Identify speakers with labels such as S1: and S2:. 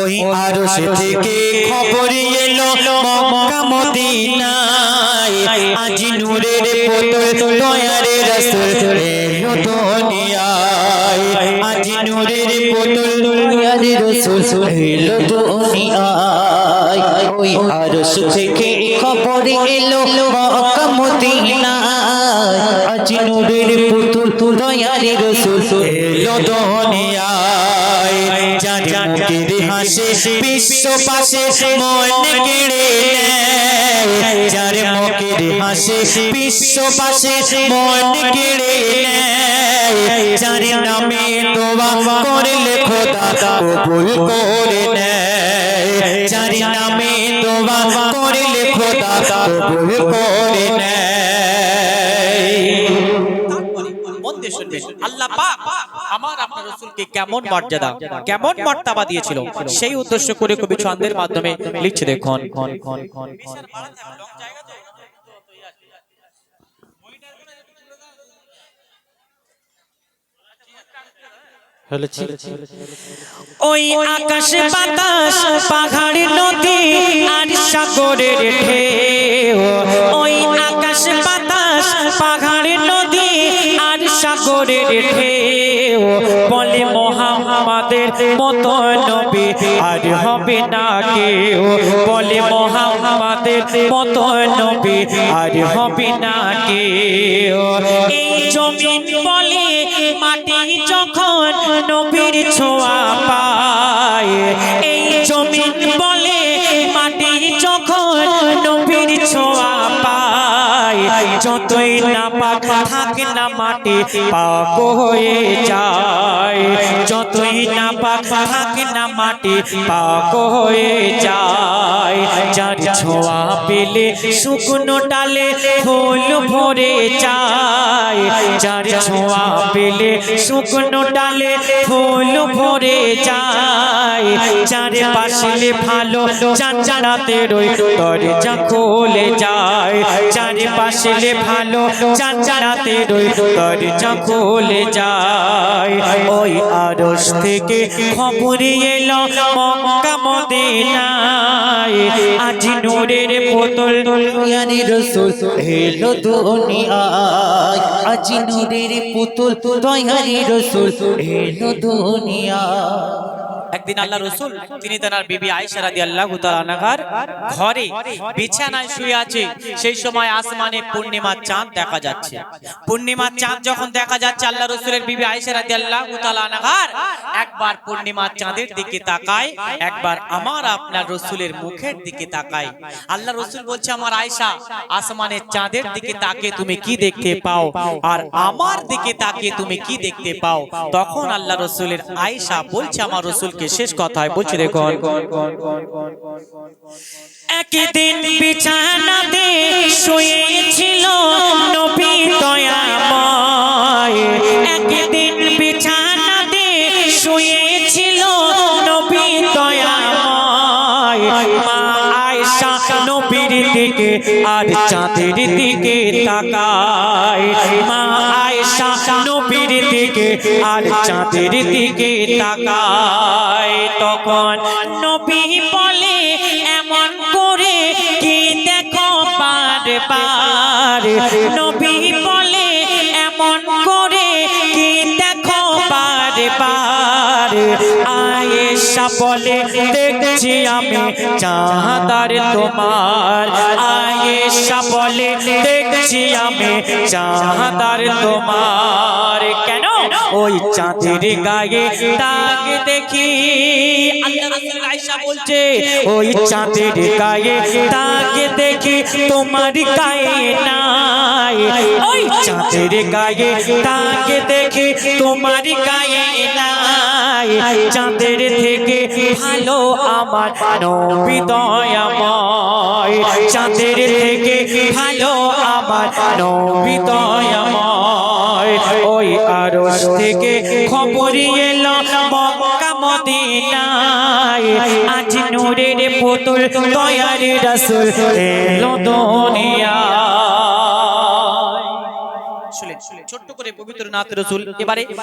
S1: ওই আরশ থেকে খবর এলো মক্কা মদিনায়। আজ নূরের পুতুল দয়ারে রাসূল দুনিয়ায়। আজ নূরের পুতুল দয়ারে রাসূল এলো দুনিয়ায়, ওই আরশ থেকে খবর এলো মক্কা মদিনায়। আজ নূরের পুতুল দয়ারে রাসূল এলো দুনিয়ায়। যার মুখের হাসি বিশ্ব পাশে মন কেড়ে হাসি বিশ্ব পাশে মন কেড়ে নেয় যার নামে দোয়া করলে খোদা কবুল করে নেয় যার নামে দোয়া করলে খোদা কবুল করে নেয়
S2: মন আল্লাহ পাক আমার আপনার রাসূলকে কেমন মর্যাদা কেমন মর্তবা দিয়েছিল সেই উদ্দেশ্য করে কবি ছন্দের মাধ্যমে লিখছে দেখুন
S1: ওই আকাশ বাতাস, পাহাড়, নদী আর সাগরের ঢেউ। ওই আকাশ বাতাস, পাহাড়, নদী আর সাগরের ঢেউ। মোহাম্মদের মতো নবী আর হবে না কেউ। বলে মোহাম্মদের মতো নবী আর হবে না কেউ। জমিন বলে মাটি যখন নবীর ছোঁয়া পায়, এই জমিন বলে মাটি যখন নবীর ছোঁয়া যতই না পাক থাকে না মাটি পাক হয়ে যায়। যতই না পাক থাকে না মাটি পাক হয়ে যায়। যার ছোঁয়া পেলে শুকনো ডালে ফুল ভরে যায়। যার ছোঁয়া পেলে শুকনো ডালে ফুল ভরে যায়। চারে পাশে ভালো চাঁচাড়াতে রই দরজা খুলে যায়। চারে পাশে ভালো চাঁচাড়াতে রই দরজা খুলে যায়। আরশ থেকে খবর এলো, মক্কা মদিনায়। আজ নূরের বোতল ইয়ানি রসুল এলো দুনিয়ায়। আজ নূরের পুতুল দয়ারি রসুল এলো দুনিয়ায়।
S2: একদিন আল্লাহ রসুল, তিনি তার বিবি আয়েশা রাদিয়াল্লাহু তাআলা আনহার ঘরে বিছানায় শুয়ে আছে। সেই সময় আসমানে পূর্ণিমার চাঁদ দেখা যাচ্ছে। পূর্ণিমার চাঁদ যখন দেখা যাচ্ছে, আল্লাহ রসুলের বিবি আয়েশা রাদিয়াল্লাহু তাআলা আনহার একবার পূর্ণিমার চাঁদের দিকে তাকায়, একবার আমার আপনার রসুলের মুখের দিকে তাকায়। আল্লাহ রসুল বলছে, আমার আয়েশা, আসমানের চাঁদের দিকে তাকে তুমি কি দেখতে পাও? আর আমার দিকে তাকে তুমি কি দেখতে পাও? তখন আল্লাহ রসুলের আয়েশা বলছে, আমার রসুলকে শেষ কথায় বলছি দেখুন।
S1: একদিন বিছানাতে শুয়েছিল আর চাঁদের দিকে তাকায়। দিকে আর চাঁদের দিকে তাকায়। তখন নবী বলে, এমন করে কি দেখো বারবার নবী আয়েশা বলে, দেখছি আমি চাঁদার তোমার। আয়েশা বলে, দেখছি আমি চাঁদার তোমার। কেন? ওই চাঁদের গায়ে দাগ দেখি। রাসূল বলছে, ওই চাঁদের গায়ে দাগ দেখি, তোমার গায়ে নাই। ওই চাঁদের গায়ে দাগ দেখি, তোমার গায়ে চাঁদের থেকে ভালো আমার নবী দয়াময় চাঁদের থেকে ভালো আমার নবী দয়াময় ওই থেকে খবর এলো আজ পুতুল দয়ার রাসূল এলো
S2: শুনলেন ছোট্ট করে পবিত্র নাথ রসুল, এবারে